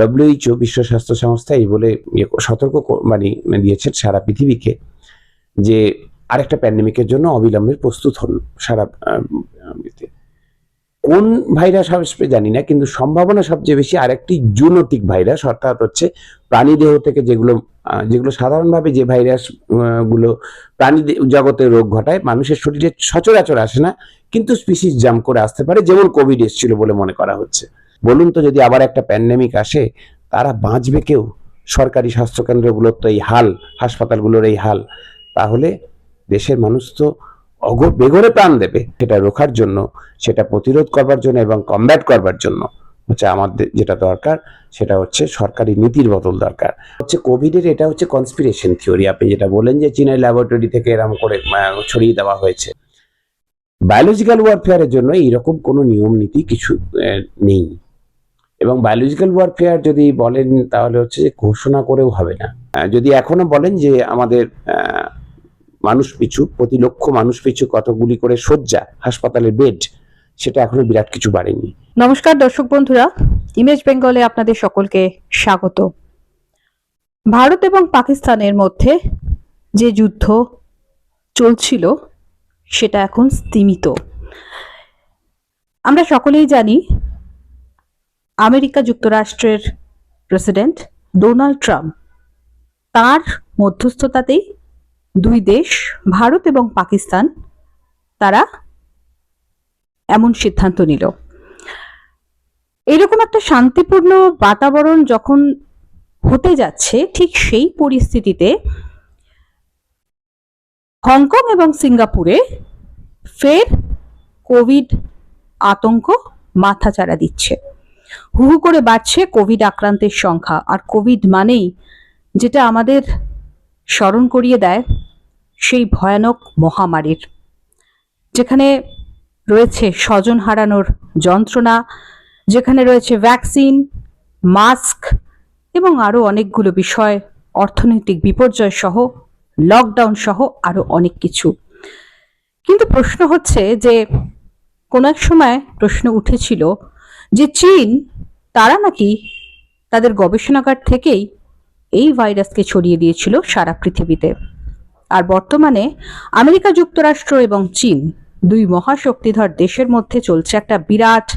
WHO বিশ্ব স্বাস্থ্য সংস্থা, এই বলে ইয়ে সতর্ক মানে দিয়েছেন সারা পৃথিবীকে যে আরেকটা প্যান্ডেমিকের জন্য অবিলম্বে প্রস্তুত হন সারা কোন ভাইরাস আসবে জানি না, কিন্তু সম্ভাবনা সবচেয়ে বেশি আরেকটি জুনোটিক ভাইরাস, অর্থাৎ হচ্ছে প্রাণী দেহ থেকে যেগুলো যেগুলো সাধারণভাবে যে ভাইরাসগুলো প্রাণী জগতে রোগ ঘটায়, মানুষের শরীরে সচরাচর আসে না, কিন্তু স্পিসিস জাম করে আসতে পারে, যেমন কোভিড এসেছিল বলে মনে করা হচ্ছে। বলুন তো যদি আবার একটা প্যান্ডেমিক আসে, তারা বাঁচবে কেউ? সরকারি স্বাস্থ্যকেন্দ্রগুলোর তো এই হাল, হাসপাতালগুলোর এই হাল। তাহলে দেশের মানুষ তো অগ, বেগরে প্রাণ দেবে। সেটা রোখার জন্য, সেটা প্রতিরোধ করবার জন্য এবং কমব্যাট করবার জন্য। হচ্ছে আমাদের যেটা দরকার, সেটা হচ্ছে সরকারি নীতির বদল দরকার। হচ্ছে কোভিডের এটা হচ্ছে কনস্পিরেশন থিওরি আপনি যেটা বলেন যে চীনের ল্যাবরেটরি থেকে এরকম করে ছড়িয়ে দেওয়া হয়েছে। বায়োলজিক্যাল ওয়ারফেয়ারের জন্য এইরকম কোনো নিয়ম নীতি কিছু নেই। এবং বায়োলজিক্যাল ওয়ারফেয়ার যদি বলেন, তাহলে হচ্ছে যে ঘোষণা করেও হবে না। যদি এখনও বলেন যে আমাদের মানুষ পিছু, প্রতি লক্ষ মানুষ পিছু কতগুলি করে শয্যা, হাসপাতালের বেড, সেটা এখনও বিরাট কিছু বাড়েনি। নমস্কার দর্শক বন্ধুরা, ইমেজ বেঙ্গলে আপনাদের সকলকে স্বাগত। ভারত এবং পাকিস্তানের মধ্যে যে যুদ্ধ চলছিল, সেটা এখন স্তীমিত। আমরা সকলেই জানি আমেরিকা যুক্তরাষ্ট্রের প্রেসিডেন্ট ডোনাল্ড ট্রাম্প তার মধ্যস্থতাতেই দুই দেশ, ভারত এবং পাকিস্তান, তারা এমন সিদ্ধান্ত নিল। এরকম একটা শান্তিপূর্ণ বাতাবরণ যখন হতে যাচ্ছে, ঠিক সেই পরিস্থিতিতে হংকং এবং সিঙ্গাপুরে ফের কোভিড আতঙ্ক মাথাচাড়া দিচ্ছে। হু হু করে বাড়ছে কোভিড আক্রান্তের সংখ্যা। আর কোভিড মানেই যেটা আমাদের স্মরণ করিয়ে দেয় সেই ভয়ানক মহামারীর। যেখানে রয়েছে স্বজন হারানোর যন্ত্রণা, যেখানে রয়েছে ভ্যাকসিন মাস্ক এবং আরও অনেকগুলো বিষয়, অর্থনৈতিক বিপর্যয় সহ লকডাউন সহ আরও অনেক কিছু। কিন্তু প্রশ্ন হচ্ছে যে কোনো এক সময় প্রশ্ন উঠেছিল যে চীন, তারা নাকি তাদের গবেষণাগার থেকেই এই ভাইরাসকে ছড়িয়ে দিয়েছিল সারা পৃথিবীতে। আর বর্তমানে আমেরিকা যুক্তরাষ্ট্র এবং চীন দুই মহাশক্তিধর দেশের মধ্যে চলছে একটা বিরাট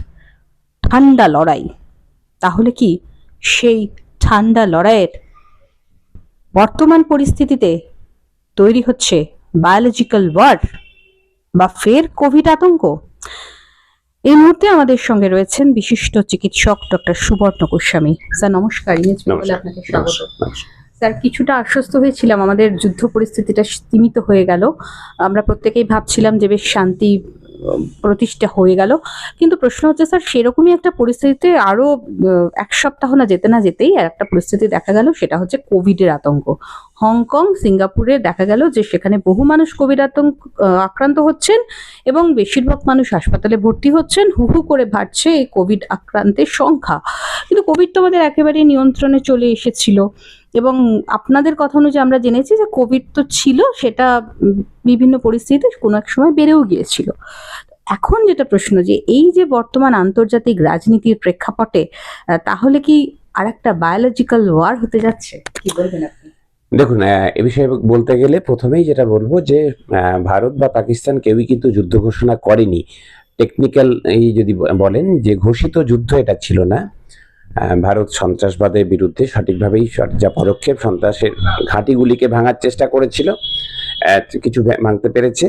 ঠান্ডা লড়াই। তাহলে কি সেই ঠান্ডা লড়াইয়ের বর্তমান পরিস্থিতিতে তৈরি হচ্ছে বায়োলজিক্যাল ওয়ার বা ফের কোভিড আতঙ্ক? এই মুহূর্তে আমাদের সঙ্গে রয়েছেন বিশিষ্ট চিকিৎসক ডক্টর সুবর্ণ গোস্বামী। স্যার নমস্কার। আপনাকে স্বাগত। স্যার কিছুটা আশ্বস্ত হয়েছিলাম। আমাদের যুদ্ধ পরিস্থিতিটা সীমিত হয়ে গেল। আমরা প্রত্যেকেই ভাবছিলাম যে বেশ শান্তি প্রতিষ্ঠা হয়ে গেল। কিন্তু প্রশ্ন হচ্ছে, স্যার, সেরকমই একটা পরিস্থিতিতে আরও এক সপ্তাহ না যেতে না যেতেই আর একটা পরিস্থিতি দেখা গেল, সেটা হচ্ছে কোভিডের আতঙ্ক। হংকং, সিঙ্গাপুরে দেখা গেল যে সেখানে বহু মানুষ কোভিড আতঙ্ক আক্রান্ত হচ্ছেন এবং বেশিরভাগ মানুষ হাসপাতালে ভর্তি হচ্ছেন। হু হু করে বাড়ছে এই কোভিড আক্রান্তের সংখ্যা। কিন্তু কোভিড তো আমাদের একেবারে নিয়ন্ত্রণে চলে এসেছিল। এবং আপনাদের কথা অনুযায়ী আমরা জেনেছি যে কোভিড তো ছিল, সেটা বিভিন্ন পরিস্থিতিতে কোনো এক সময় বেড়েও গিয়েছিল। এখন যেটা প্রশ্ন যে এই যে বর্তমান আন্তর্জাতিক রাজনীতির প্রেক্ষাপটে তাহলে কি আরেকটা বায়োলজিক্যাল ওয়ার হতে যাচ্ছে? কি বলবেন আপনি? দেখুন এ বিষয়ে বলতে গেলে প্রথমেই যেটা বলব যে ভারত বা পাকিস্তান কেউই কিন্তু যুদ্ধ ঘোষণা করেনি। টেকনিক্যাল এই যদি বলেন যে ঘোষিত যুদ্ধ এটা ছিল না। ভারত সন্ত্রাসবাদের বিরুদ্ধে সঠিকভাবেই যা পদক্ষেপ সন্ত্রাসের ঘাঁটিগুলিকে ভাঙার চেষ্টা করেছিল কিছু ভাঙতে পেরেছে।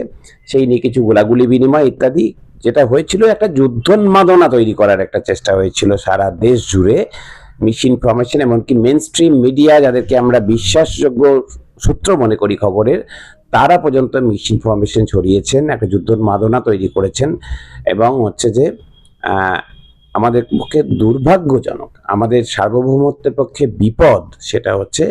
সেই নিয়ে কিছু গোলাগুলি বিনিময় ইত্যাদি যেটা হয়েছিল, একটা যুদ্ধোন্মাদনা তৈরি করার একটা চেষ্টা হয়েছিল সারা দেশ জুড়ে। মিস ইনফরমেশন এমনকি মেন স্ট্রিম মিডিয়া যাদেরকে আমরা বিশ্বাসযোগ্য সূত্র মনে করি খবরের, তারা পর্যন্ত মিস ইনফরমেশন ছড়িয়েছেন, একটা যুদ্ধোন্মাদনা তৈরি করেছেন। এবং হচ্ছে যে আমাদের পক্ষে দুর্ভাগ্যজনক। আমাদের সার্বভৌমত্বের পক্ষে বিপদ সেটা হচ্ছে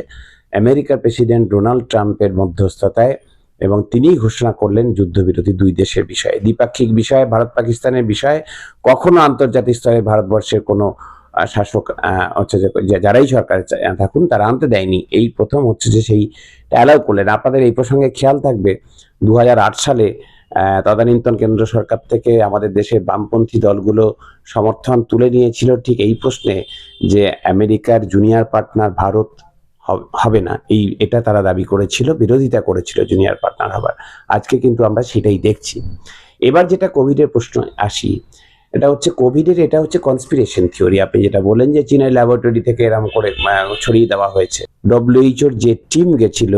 আমেরিকার প্রেসিডেন্ট ডোনাল্ড ট্রাম্পের মধ্যস্থতায় এবং তিনিই ঘোষণা করলেন যুদ্ধবিরতি দুই দেশের বিষয়ে। দ্বিপাক্ষিক বিষয়ে, ভারত পাকিস্তানের বিষয়ে, কখনো আন্তর্জাতিক স্তরে ভারতবর্ষের কোনো শাসক হচ্ছে যে যারাই সরকারে থাকুন তারা আনতে দেয়নি। এই প্রথম হচ্ছে যে সেই অ্যালাউ করলেন। আপনাদের এই প্রসঙ্গে খেয়াল থাকবে দু হাজার আট সালে তদানীন্তন কেন্দ্র সরকার থেকে আমাদের দেশে বামপন্থী দলগুলো সমর্থন তুলে নিয়েছিল ঠিক এই প্রশ্নে যে আমেরিকার জুনিয়র পার্টনার ভারত হবে না। এই, এটা তারা দাবি করেছিল, বিরোধিতা করেছিল জুনিয়র পার্টনার হবার। আজকে কিন্তু আমরা সেটাই দেখছি। এবার যেটা কোভিডের প্রশ্ন আসি এটা হচ্ছে কোভিডের, এটা হচ্ছে কনস্পিরেশন থিওরি আপনি যেটা বলেন যে চীনের ল্যাবরেটরি থেকে এরম করে ছড়িয়ে দেওয়া হয়েছে। ডব্লিউএইচওর যে টিম গেছিল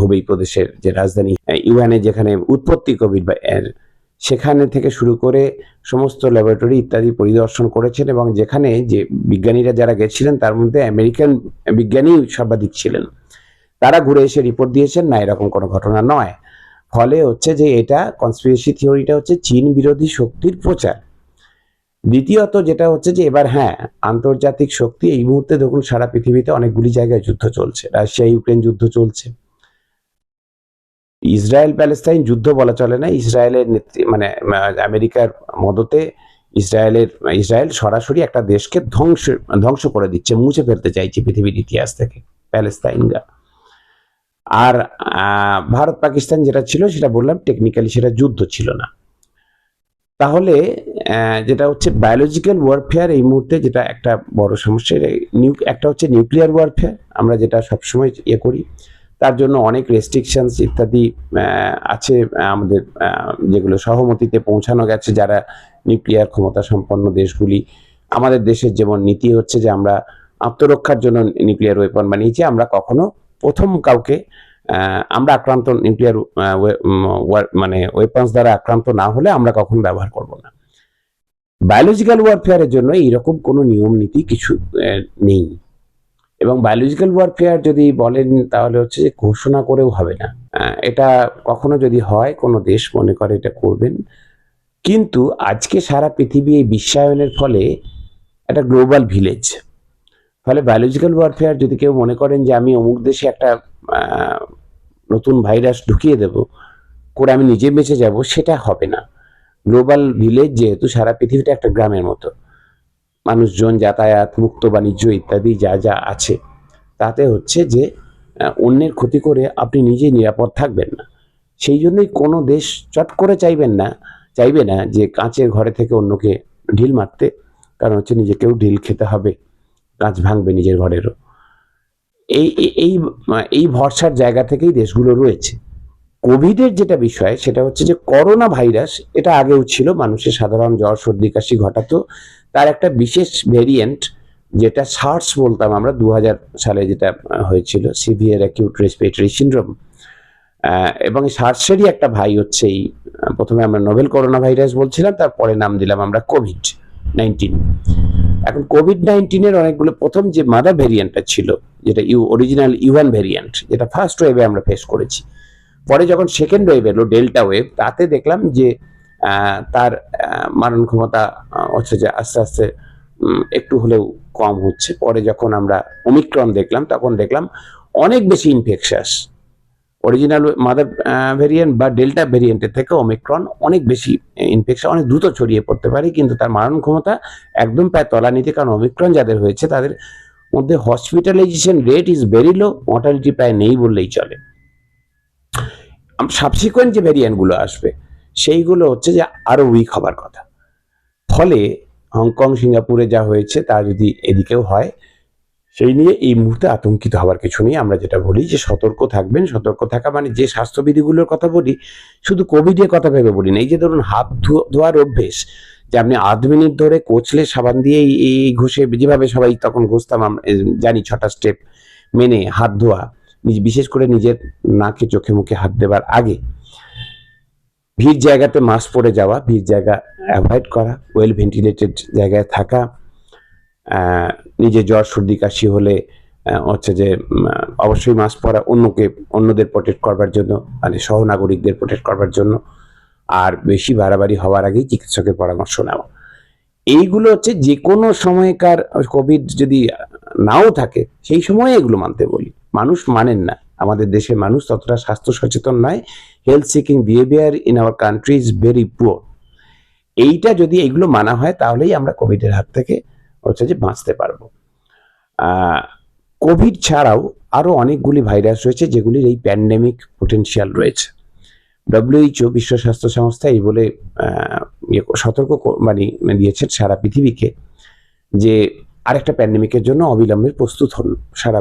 হুবেই প্রদেশের যে রাজধানী ইউএনএ যেখানে উৎপত্তি কোভিড বা, এর, সেখানে থেকে শুরু করে সমস্ত ল্যাবরেটরি ইত্যাদি পরিদর্শন করেছেন এবং যেখানে যে বিজ্ঞানীরা যারা গেছিলেন, তার মধ্যে আমেরিকান বিজ্ঞানী সর্বাধিক ছিলেন। তারা ঘুরে এসে রিপোর্ট দিয়েছেন, না, এরকম কোনো ঘটনা নয়। ফলে হচ্ছে যে এটা কনস্পিরেসি থিওরিটা হচ্ছে চীন বিরোধী শক্তির প্রচার। দ্বিতীয়ত যেটা হচ্ছে যে এবার হ্যাঁ আন্তর্জাতিক শক্তি এই মুহূর্তে দেখুন সারা পৃথিবীতে অনেকগুলি জায়গায় যুদ্ধ চলছে। রাশিয়া, ইউক্রেন যুদ্ধ চলছে। ইসরায়েল, প্যালেস্তাইন যুদ্ধ বলা চলে না। ইসরায়েলের নেতৃ মানে আমেরিকার মদতে ইসরায়েলের, ইসরায়েল সরাসরি একটা দেশকে ধ্বংস ধ্বংস করে দিচ্ছে, মুছে ফেলতে চাইছে পৃথিবীর ইতিহাস থেকে, প্যালেস্তাইনরা। আর ভারত পাকিস্তান যেটা ছিল সেটা বললাম টেকনিক্যালি সেটা যুদ্ধ ছিল না। তাহলে যেটা হচ্ছে বায়োলজিক্যাল ওয়ারফেয়ার এই মুহূর্তে যেটা একটা বড় সমস্যা নিউ- একটা হচ্ছে নিউক্লিয়ার ওয়ারফেয়ার আমরা যেটা সবসময় ইয়ে করি। তার জন্য অনেক রেস্ট্রিকশনস ইত্যাদি আছে আমাদের যেগুলো সহমতিতে পৌঁছানো গেছে যারা নিউক্লিয়ার ক্ষমতা সম্পন্ন দেশগুলি। আমাদের দেশের যেমন নীতি হচ্ছে যে আমরা আত্মরক্ষার জন্য নিউক্লিয়ার ওয়েপন বানিয়েছি, আমরা কখনো প্রথম কাউকে আমরা আক্রান্ত নিউক্লিয়ার মানে ওয়েপন্স দ্বারা আক্রান্ত না হলে আমরা কখনো ব্যবহার করব না। বায়োলজিক্যাল ওয়ারফেয়ারের জন্য এইরকম কোনো নিয়ম, নীতি কিছু নেই। এবং বায়োলজিক্যাল ওয়ারফেয়ার যদি বলেন তাহলে হচ্ছে যে ঘোষণা করেও হবে না। এটা কখনো যদি হয়, কোনো দেশ মনে করে এটা করবেন। কিন্তু আজকে সারা পৃথিবী এই বিশ্বায়নের ফলে একটা গ্লোবাল ভিলেজ ফলে বায়োলজিক্যাল ওয়ারফেয়ার যদি কেউ মনে করেন যে আমি অমুক দেশে একটা নতুন ভাইরাস ঢুকিয়ে দেব, করে আমি নিজে বেঁচে যাব, সেটা হবে না। গ্লোবাল ভিলেজ যেহেতু সারা পৃথিবীটা একটা গ্রামের মতো। মানুষজন যাতায়াত, মুক্ত বাণিজ্য ইত্যাদি যা যা আছে, তাতে হচ্ছে যে অন্যের ক্ষতি করে আপনি নিজে নিরাপদ থাকবেন না। সেই জন্যই কোনো দেশ চট করে চাইবেন না, চাইবে না যে কাঁচের ঘরে থেকে অন্যকে ঢিল মারতে, কারণ হচ্ছে নিজেকেও ঢিল খেতে হবে, কাঁচ ভাঙবে নিজের ঘরেরও। এই, এই- এই এই ভরসার জায়গা থেকেই দেশগুলো রয়েছে। কোভিডের যেটা বিষয়, সেটা হচ্ছে যে করোনা ভাইরাস এটা আগেও ছিল, মানুষের সাধারণ জ্বর, সর্দি, কাশি ঘটাতো। তার একটা বিশেষ ভেরিয়েন্ট, যেটা সার্স বলতাম আমরা দু হাজার সালে যেটা হয়েছিল, সিভিয়ার অ্যাকিউট রেসপিরেটরি সিন্ড্রোম। এবং সার্সেরই একটা ভাই হচ্ছে এই প্রথমে আমরা নোভেল করোনা ভাইরাস বলছিলাম, তারপরে নাম দিলাম আমরা কোভিড নাইন্টিন। এখন কোভিড নাইন্টিনের অনেকগুলো প্রথম যে মাদার ভেরিয়েন্টটা ছিল, যেটা ইউ অরিজিনাল ইউয়ান ভেরিয়েন্ট যেটা ফার্স্ট ওয়েভে আমরা ফেস করেছি। পরে যখন সেকেন্ড ওয়েভ এলো ডেল্টা ওয়েভ তাতে দেখলাম যে তার মারণ ক্ষমতা হচ্ছে যে আস্তে আস্তে একটু হলেও কম হচ্ছে। পরে যখন আমরা ওমিক্রন দেখলাম, তখন দেখলাম অনেক বেশি ইনফেকশাস অরিজিনাল মাদার ভেরিয়েন্ট বা ডেল্টা ভেরিয়েন্টের থেকে ওমিক্রন অনেক বেশি ইনফেকশন অনেক দ্রুত ছড়িয়ে পড়তে পারে, কিন্তু তার মারণ ক্ষমতা একদম প্রায় তলানিতে, কারণ ওমিক্রন যাদের হয়েছে, তাদের মধ্যে hospitalisation rate is very low mortality প্রায় নেই বললেই চলে। সাবসিকোয়েন্ট যে ভেরিয়েন্টগুলো আসবে, সেইগুলো হচ্ছে যে আরও উইক হবার কথা। ফলে হংকং সিঙ্গাপুরে যা হয়েছে, তা যদি এদিকেও হয় সেই নিয়ে এই মুহূর্তে আতঙ্কিত হওয়ার কিছু নেই। আমরা যেটা বলি যে সতর্ক থাকবেন। সতর্ক থাকা মানে যে স্বাস্থ্যবিধিগুলোর কথা বলি, শুধু কোভিডের কথা ভেবে বলি না। এই যে ধরুন হাত ধোয়ার অভ্যেস, যে আপনি আধ মিনিট ধরে কোচলে সাবান দিয়ে এই- ঘষে যেভাবে সবাই তখন ঘষতাম জানি ছটা স্টেপ মেনে হাত ধোয়া বিশেষ করে নিজের নাকে চোখে মুখে হাত দেবার আগে। ভিড় জায়গাতে মাস্ক পরে যাওয়া, ভিড় জায়গা অ্যাভয়েড করা ওয়েল ভেন্টিলেটেড জায়গায় থাকা নিজে জ্বর, সর্দি, কাশি হলে হচ্ছে যে অবশ্যই মাস্ক পরা অন্যকে, অন্যদের প্রোটেক্ট করবার জন্য মানে সহনাগরিকদের প্রোটেক্ট করবার জন্য, আর বেশি বাড়াবাড়ি হওয়ার আগেই চিকিৎসকের পরামর্শ নেওয়া। এইগুলো হচ্ছে যে কোনো সময়কার কোভিড যদি নাও থাকে, সেই সময় এগুলো মানতে বলি। মানুষ মানেন না। আমাদের দেশের মানুষ ততটা স্বাস্থ্য সচেতন নয়। Health seeking behaviour in our country is very poor এইটা যদি এগুলো মানা হয়, তাহলেই আমরা কোভিডের হাত থেকে হচ্ছে যে বাঁচতে পারব। কোভিড ছাড়াও আরও অনেকগুলি ভাইরাস রয়েছে যেগুলির এই প্যান্ডেমিক পোটেনশিয়াল রয়েছে। ডব্লিউএইচও বিশ্ব স্বাস্থ্য সংস্থা এই বলে ইয়ে সতর্ক মানে দিয়েছেন সারা পৃথিবীকে যে আরেকটা প্যান্ডেমিকের জন্য অবিলম্বে প্রস্তুত হন সারা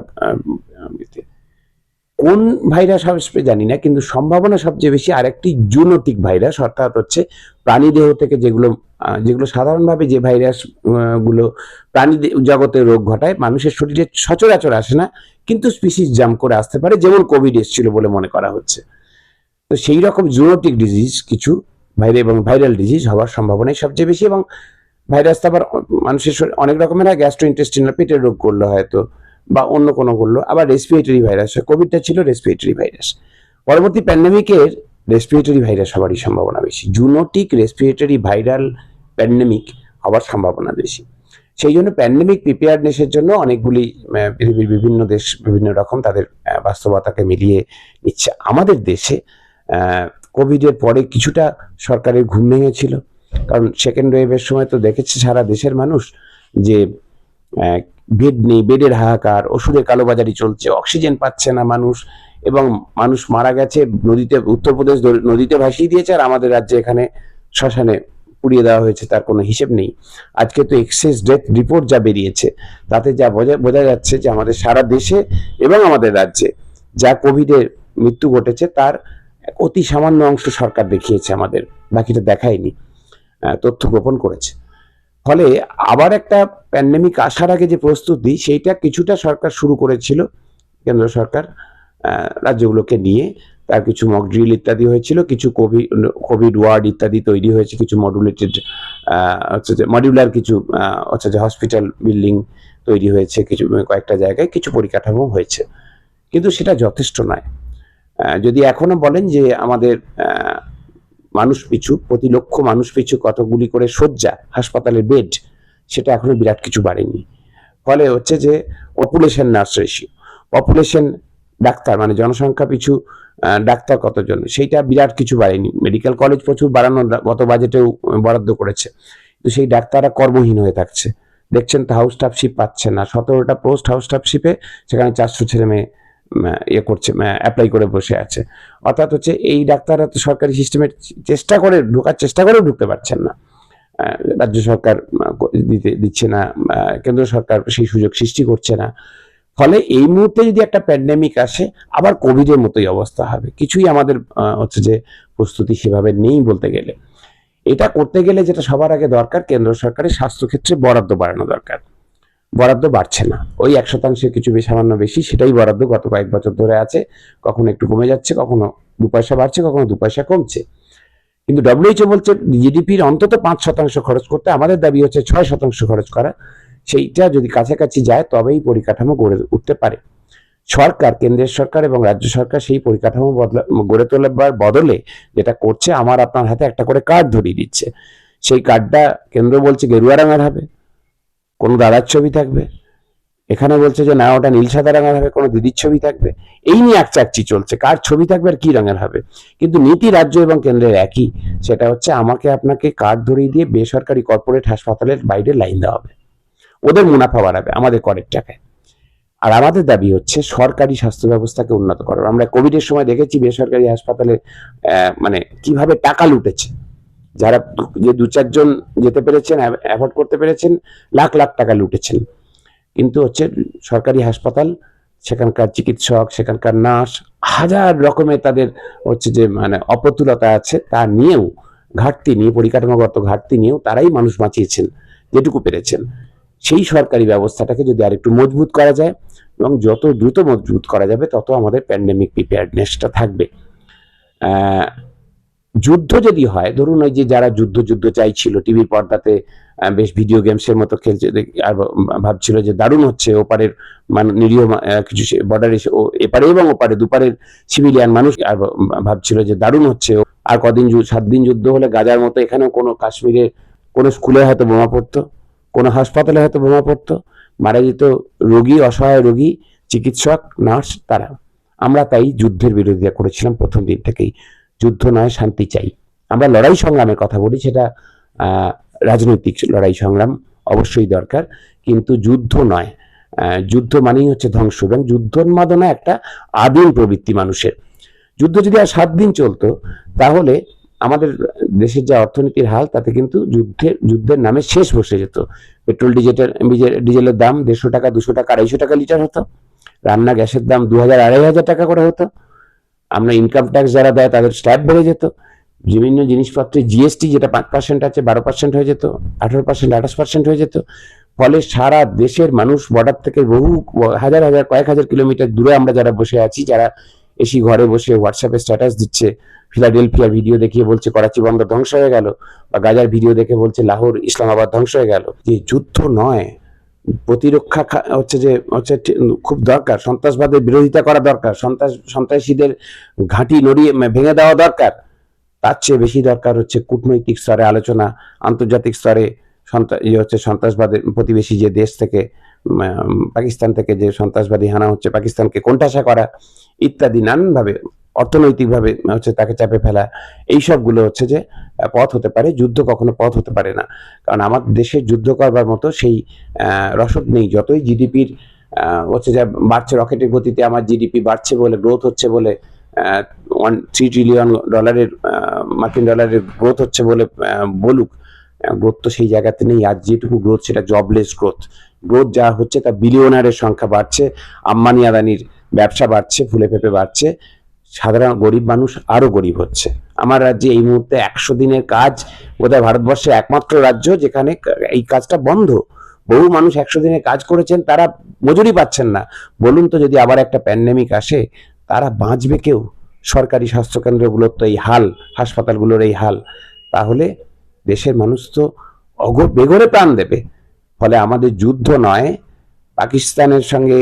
কোন ভাইরাস আসবে জানি না, কিন্তু সম্ভাবনা সবচেয়ে বেশি আরেকটি জুনোটিক ভাইরাস, অর্থাৎ হচ্ছে প্রাণী দেহ থেকে যেগুলো যেগুলো সাধারণভাবে যে ভাইরাসগুলো প্রাণী জগতে রোগ ঘটায়, মানুষের শরীরে সচরাচর আসে না, কিন্তু স্পিসিস জাম করে আসতে পারে, যেমন কোভিড এসেছিল বলে মনে করা হচ্ছে। তো সেই রকম জুনোটিক ডিজিজ কিছু, ভাইরাল এবং ভাইরাল ডিজিজ হওয়ার সম্ভাবনাই সবচেয়ে বেশি এবং ভাইরাস আবার মানুষের শরীরে অনেক রকমের হয় গ্যাস্ট্রো ইন্টেস্টিনাল পেটের রোগ করল হয়তো, বা অন্য কোনো করল, আবার রেসপিরেটরি ভাইরাস হয়। কোভিডটা ছিল রেসপিরেটরি ভাইরাস পরবর্তী প্যান্ডেমিকের রেসপিরেটরি ভাইরাস হওয়ারই সম্ভাবনা বেশি। জুনোটিক রেসপিরেটরি ভাইরাল প্যান্ডেমিক হওয়ার সম্ভাবনা বেশি। সেই জন্য প্যান্ডেমিক প্রিপেয়ারনেসের জন্য অনেকগুলি পৃথিবীর বিভিন্ন দেশ বিভিন্ন রকম তাদের বাস্তবতাকে মিলিয়ে নিচ্ছে। আমাদের দেশে কোভিডের পরে কিছুটা সরকারের ঘুম ভেঙেছিল। কারণ সেকেন্ড ওয়েভের সময় তো দেখেছে সারা দেশের মানুষ যে বেড নেই, বেডের হাহাকার, ওষুধের কালোবাজারি চলছে অক্সিজেন পাচ্ছে না মানুষ। এবং মানুষ মারা গেছে, নদীতে, উত্তরপ্রদেশ নদীতে ভাসিয়ে দিয়েছে আর আমাদের রাজ্যে এখানে শ্মশানে পুড়িয়ে দেওয়া হয়েছে, তার কোনো হিসেব নেই। আজকে তো এক্সেস ডেথ রিপোর্ট যা বেরিয়েছে, তাতে যা বোঝা বোঝা যাচ্ছে যে আমাদের সারা দেশে এবং আমাদের রাজ্যে যা কোভিডে মৃত্যু ঘটেছে, তার অতি সামান্য অংশ সরকার দেখিয়েছে আমাদের, বাকিটা দেখায়নি তথ্য গোপন করেছে। ফলে আবার একটা প্যান্ডেমিক আসার আগে যে প্রস্তুতি, সেইটা কিছুটা সরকার শুরু করেছিল, কেন্দ্র সরকার রাজ্যগুলোকে নিয়ে তার কিছু মক ড্রিল ইত্যাদি হয়েছিল, কিছু কোভিড কোভিড ওয়ার্ড ইত্যাদি তৈরি হয়েছে, কিছু মডুলেটেড হচ্ছে যে মডিউলার কিছু হচ্ছে যে হসপিটাল বিল্ডিং তৈরি হয়েছে কিছু, কয়েকটা জায়গায়, কিছু পরিকাঠামো হয়েছে। কিন্তু সেটা যথেষ্ট নয়। যদি এখনও বলেন যে আমাদের মানুষ পিছু, প্রতি লক্ষ মানুষ পিছু কতগুলি করে শয্যা, হাসপাতালের বেড, সেটা এখনও বিরাট কিছু বাড়েনি। ফলে হচ্ছে যে population nurse ratio population doctor মানে জনসংখ্যা পিছু ডাক্তার কতজন? সেইটা বিরাট কিছু বাড়েনি। মেডিকেল কলেজ প্রচুর বাড়ানো গত বাজেটেও বরাদ্দ করেছে। কিন্তু সেই ডাক্তাররা কর্মহীন হয়ে থাকছে। দেখছেন তো হাউস স্টাফশিপ পাচ্ছে না। সতেরোটা পোস্ট হাউস স্টাফশিপে সেখানে চারশো ছেলে মেয়ে ইয়ে করছে অ্যাপ্লাই করে বসে আছে। অর্থাৎ হচ্ছে এই ডাক্তাররা তো সরকারি সিস্টেমের চেষ্টা করে ঢোকার, চেষ্টা করেও ঢুকতে পারছেন না। রাজ্য সরকার দিতে দিচ্ছে না। কেন্দ্র সরকার সেই সুযোগ সৃষ্টি করছে না। ফলে এই মুহূর্তে যদি একটা প্যান্ডেমিক আসে, আবার কোভিডের মতোই অবস্থা হবে। কিছুই আমাদের হচ্ছে যে প্রস্তুতি সেভাবে নেই বলতে গেলে। এটা করতে গেলে যেটা সবার আগে দরকার, কেন্দ্র সরকারের স্বাস্থ্যক্ষেত্রে বরাদ্দ বাড়ানো দরকার। বরাদ্দ বাড়ছে না। ওই এক শতাংশের কিছু বেশি, সামান্য বেশি, সেটাই বরাদ্দ গত কয়েক বছর ধরে আছে। কখনো একটু কমে যাচ্ছে, কখনো দু পয়সা বাড়ছে, কখনো দু পয়সা কমছে। কিন্তু ডব্লিউএইচও বলছে জিডিপির অন্তত পাঁচ শতাংশ খরচ করতে আমাদের দাবি হচ্ছে ছয় শতাংশ খরচ করা। সেইটা যদি কাছাকাছি যায়, তবেই পরিকাঠামো গড়ে উঠতে পারে। সরকার, কেন্দ্রের সরকার এবং রাজ্য সরকার সেই পরিকাঠামো গড়ে তোলার বদলে যেটা করছে, আমার আপনার হাতে একটা করে কার্ড ধরিয়ে দিচ্ছে। সেই কার্ডটা কেন্দ্র বলছে গেরুয়া রঙের হবে, কোনো দাদার ছবি থাকবে। এখানে বলছে যে না, ওটা নীল সাদা রঙের হবে, কোনো দিদির ছবি থাকবে। এই নিয়ে এক একচাকচি চলছে, কার ছবি থাকবে আর কি রঙের হবে। কিন্তু নীতি রাজ্য এবং কেন্দ্রের একই, সেটা হচ্ছে আমাকে আপনাকে কার্ড ধরিয়ে দিয়ে বেসরকারি কর্পোরেট হাসপাতালের বাইরে লাইন দেওয়া হবে। ওদের মুনাফা বাড়াবে আমাদের করের টাকায়। আর আমাদের দাবি হচ্ছে সরকারি স্বাস্থ্য ব্যবস্থাকে উন্নত করার। আমরা কোভিডের সময় দেখেছি বেসরকারি হাসপাতালে মানে কীভাবে টাকা লুটেছে। যারা যে দু চারজন যেতে পেরেছেন অ্যাফোর্ড করতে পেরেছেন, লাখ লাখ টাকা লুটেছেন। কিন্তু হচ্ছে সরকারি হাসপাতাল, সেখানকার চিকিৎসক, সেখানকার নার্স, হাজার রকমের তাদের হচ্ছে যে মানে অপ্রতুলতা আছে, তা নিয়েও ঘাটতি নিয়ে, পরিকাঠামোগত ঘাটতি নিয়েও তারাই মানুষ বাঁচিয়েছেন, যেটুকু পেরেছেন। সেই সরকারি ব্যবস্থাটাকে যদি আরেকটু মজবুত করা যায় এবং যত দ্রুত মজবুত করা যাবে, তত আমাদের প্যান্ডেমিক প্রিপেয়ারনেসটা থাকবে। যুদ্ধ যদি হয়, ধরুন ওই যে যারা যুদ্ধ যুদ্ধ চাইছিল টিভির পর্দাতে বেশ ভিডিও গেমসের মতো খেলছে আর ভাবছিল যে দারুণ হচ্ছে, ওপারের মানে নিরীহ কিছু বর্ডারে এপারে এবং ওপারে, দুপারের সিভিলিয়ান মানুষ, আর ভাবছিল যে দারুণ হচ্ছে আর কদিন সাত দিন যুদ্ধ হলে গাজার মতো এখানেও কোনো কাশ্মীরে কোনো স্কুলে হয়তো বোমা পড়তো? কোনো হাসপাতালে হয়তো বোমা পড়তো, মারা যেত রোগী, অসহায় রোগী, চিকিৎসক, নার্স তারা। আমরা তাই যুদ্ধের বিরোধিতা করেছিলাম প্রথম দিন থেকেই। যুদ্ধ নয়, শান্তি চাই। আমরা লড়াই সংগ্রামের কথা বলি, সেটা রাজনৈতিক লড়াই সংগ্রাম অবশ্যই দরকার, কিন্তু যুদ্ধ নয়। যুদ্ধ মানেই হচ্ছে ধ্বংস এবং যুদ্ধোন্মাদনা একটা আদিম প্রবৃত্তি মানুষের। যুদ্ধ যদি আর সাত দিন চলতো, তাহলে আমাদের দেশের যে অর্থনীতির হাল, তাতে কিন্তু যুদ্ধের যুদ্ধের নামে শেষ বসে যেত। পেট্রোল ডিজেলের ডিজেলের দাম দেড়শো টাকা, দুশো টাকা, আড়াইশো টাকা লিটার হতো। রান্না, গ্যাসের দাম দু হাজার, আড়াই হাজার টাকা করে হতো। আমরা ইনকাম ট্যাক্স যারা দেয়, তাদের স্ট্যাপ বেড়ে যেত। বিভিন্ন জিনিসপত্রে জিএসটি যেটা পাঁচ পার্সেন্ট আছে, বারো পার্সেন্ট হয়ে যেত, আঠারো পার্সেন্ট আঠাশ পার্সেন্ট হয়ে যেত। ফলে সারা দেশের মানুষ বর্ডার থেকে বহু, হাজার হাজার, কয়েক হাজার কিলোমিটার দূরে আমরা যারা বসে আছি, যারা এসি ঘরে বসে হোয়াটসঅ্যাপে স্ট্যাটাস দিচ্ছে ফিলাডেলফিয়া ভিডিও দেখিয়ে বলছে করাচি বন্দর ধ্বংস হয়ে গেল বা গাজার ভিডিও দেখে বলছে লাহোর ইসলামাবাদ ধ্বংস হয়ে গেল। যে যুদ্ধ নয়, প্রতিরক্ষা হচ্ছে যে, হচ্ছে খুব দরকার। সন্ত্রাসবাদের বিরোধিতা করা দরকার। সন্ত্রাস, সন্ত্রাসীদের ঘাঁটি নড়িয়ে ভেঙে দেওয়া দরকার। তার চেয়ে বেশি দরকার হচ্ছে কূটনৈতিক স্তরে আলোচনা, আন্তর্জাতিক স্তরে সন্ত্রাস হচ্ছে সন্ত্রাসবাদের প্রতিবেশী যে দেশ থেকে পাকিস্তান থেকে যে সন্ত্রাসবাদী হানা হচ্ছে, পাকিস্তানকে কোণঠাসা করা ইত্যাদি নানানভাবে অর্থনৈতিকভাবে হচ্ছে তাকে চাপে ফেলা, এই সবগুলো হচ্ছে যে পথ হতে পারে, যুদ্ধ কখনো পথ হতে পারে না। কারণ আমার দেশে যুদ্ধ করবার মতো সেই রসদ নেই। যতই জিডিপির হচ্ছে যে বাড়ছে, রকেটের গতিতে আমার জিডিপি বাড়ছে বলে গ্রোথ হচ্ছে বলে ওয়ান থ্রি ট্রিলিয়ন ডলারের মার্কিন ডলারের গ্রোথ হচ্ছে বলে বলুক গ্রোথ তো সেই জায়গাতে নেই। আর যেটুকু গ্রোথ সেটা জবলেস গ্রোথ গ্রোথ যা হচ্ছে তা বিলিয়নারের সংখ্যা বাড়ছে আম্বানি আদানির ব্যবসা বাড়ছে, ফুলে ফেপে বাড়ছে। সাধারণ গরিব মানুষ আরও গরিব হচ্ছে। আমার রাজ্যে এই মুহূর্তে একশো দিনের কাজ বোধহয় ভারতবর্ষে একমাত্র রাজ্য যেখানে এই কাজটা বন্ধ। বহু মানুষ একশো দিনে কাজ করেছেন, তারা মজুরি পাচ্ছেন না। বলুন তো যদি আবার একটা প্যান্ডেমিক আসে, তারা বাঁচবে কেউ? সরকারি স্বাস্থ্যকেন্দ্রগুলোর তো এই হাল, হাসপাতালগুলোর এই হাল। তাহলে দেশের মানুষ তো অগ বেগরে প্রাণ দেবে। ফলে আমাদের যুদ্ধ নয়, পাকিস্তানের সঙ্গে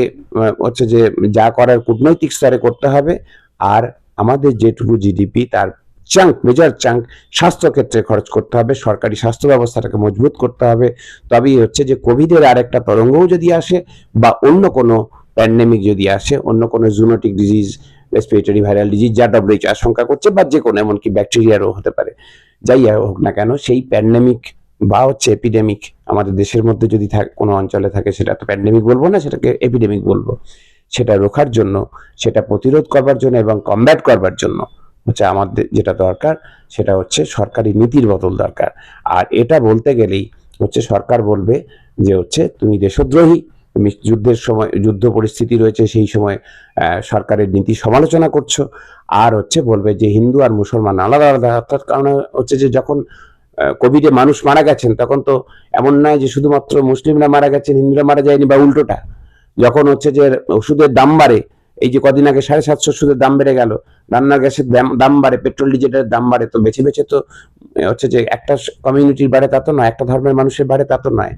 হচ্ছে যে যা করার কূটনৈতিক স্তরে করতে হবে। আর আমাদের যেটুকু জিডিপি তার চাঙ্ক মেজর চাঙ্ক স্বাস্থ্যক্ষেত্রে খরচ করতে হবে, সরকারি স্বাস্থ্য ব্যবস্থাটাকে মজবুত করতে হবে। তবেই হচ্ছে যে কোভিডের আর একটা তরঙ্গও যদি আসে বা অন্য কোনো প্যান্ডেমিক যদি আসে, অন্য কোনো zoonotic disease respiratory viral disease যা ডব্লিউএইচ আশঙ্কা করছে বা যে কোনো এমনকি ব্যাকটেরিয়ারও হতে পারে। যাই হোক না কেন, সেই প্যান্ডেমিক বা হচ্ছে এপিডেমিক আমাদের দেশের মধ্যে যদি থাকে, কোনো অঞ্চলে থাকে, সেটা তো প্যান্ডেমিক বলব না, সেটাকে এপিডেমিক বলব। সেটা রোখার জন্য, সেটা প্রতিরোধ করবার জন্য এবং কমব্যাট করবার জন্য হচ্ছে আমাদের যেটা দরকার, সেটা হচ্ছে সরকারি নীতির বদল দরকার। আর এটা বলতে গেলেই হচ্ছে সরকার বলবে যে হচ্ছে তুমি দেশদ্রোহী, তুমি যুদ্ধের সময়, যুদ্ধ পরিস্থিতি রয়েছে সেই সময় সরকারের নীতি সমালোচনা করছ। আর হচ্ছে বলবে যে হিন্দু আর মুসলমান আলাদা আলাদা, অর্থাৎ কারণ হচ্ছে যে যখন কোভিডে মানুষ মারা গেছেন, তখন তো এমন নয় যে শুধুমাত্র মুসলিমরা মারা গেছেন, হিন্দুরা মারা যায়নি বা উল্টোটা। যখন হচ্ছে যে ওষুধের দাম বাড়ে, এই যে কদিন আগে সাড়ে সাতশো ওষুধের দাম বেড়ে গেল, রান্নার গ্যাসের দাম বাড়ে, পেট্রোল, ডিজেলের দাম বাড়ে, তো বেছে বেছে তো হচ্ছে যে একটা কমিউনিটির বাড়ে তা তো নয়, একটা ধর্মের মানুষের বাড়ে তা তো নয়।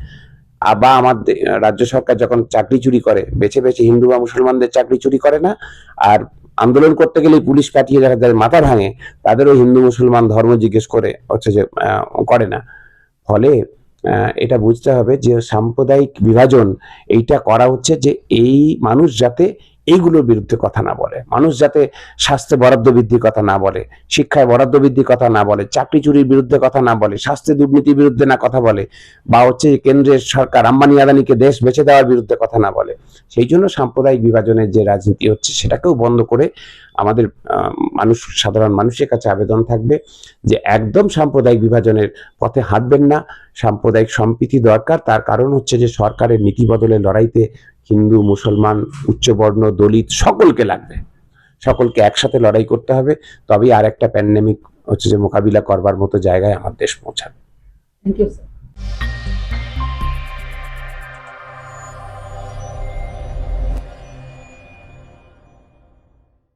আ- বা আমাদের রাজ্য সরকার যখন চাকরি চুরি করে, বেছে বেছে হিন্দু বা মুসলমানদের চাকরি চুরি করে না, আর আন্দোলন করতে গেলে পুলিশ পাঠিয়ে যারা, যাদের মাথা ভাঙে, তাদেরও হিন্দু, মুসলমান ধর্ম জিজ্ঞেস করে, হচ্ছে যে করে না। ফলে এটা বুঝতে হবে যে সাম্প্রদায়িক বিভাজন এইটা করা হচ্ছে যে এই মানুষ যাতে এইগুলোর বিরুদ্ধে কথা না বলে। মানুষ যাতে স্বাস্থ্যে বরাদ্দ বৃদ্ধির কথা না বলে, শিক্ষায় বরাদ্দ বৃদ্ধির কথা না বলে, চাকরি চুরির বিরুদ্ধে কথা না বলে, স্বাস্থ্যে দুর্নীতির বিরুদ্ধে না কথা বলে, বা হচ্ছে কেন্দ্রের সরকার আম্বানি আদানিকে দেশ বেছে দেওয়ার বিরুদ্ধে কথা না বলে, সেই জন্য সাম্প্রদায়িক বিভাজনের যে রাজনীতি হচ্ছে, সেটাকেও বন্ধ করে আমাদের মানুষ, সাধারণ মানুষের কাছে আবেদন থাকবে যে একদম সাম্প্রদায়িক বিভাজনের পথে হাঁটবেন না। সাম্প্রদায়িক সম্প্রীতি দরকার, তার কারণ হচ্ছে যে সরকারের নীতি বদলের লড়াইতে হিন্দু, মুসলমান, উচ্চবর্ণ, দলিত সকলকে লাগবে। সকলকে একসাথে লড়াই করতে হবে। তবেই আর একটা প্যান্ডেমিক হচ্ছে যে মোকাবিলা করবার মতো জায়গায় আমার দেশ পৌঁছাবে। Thank you sir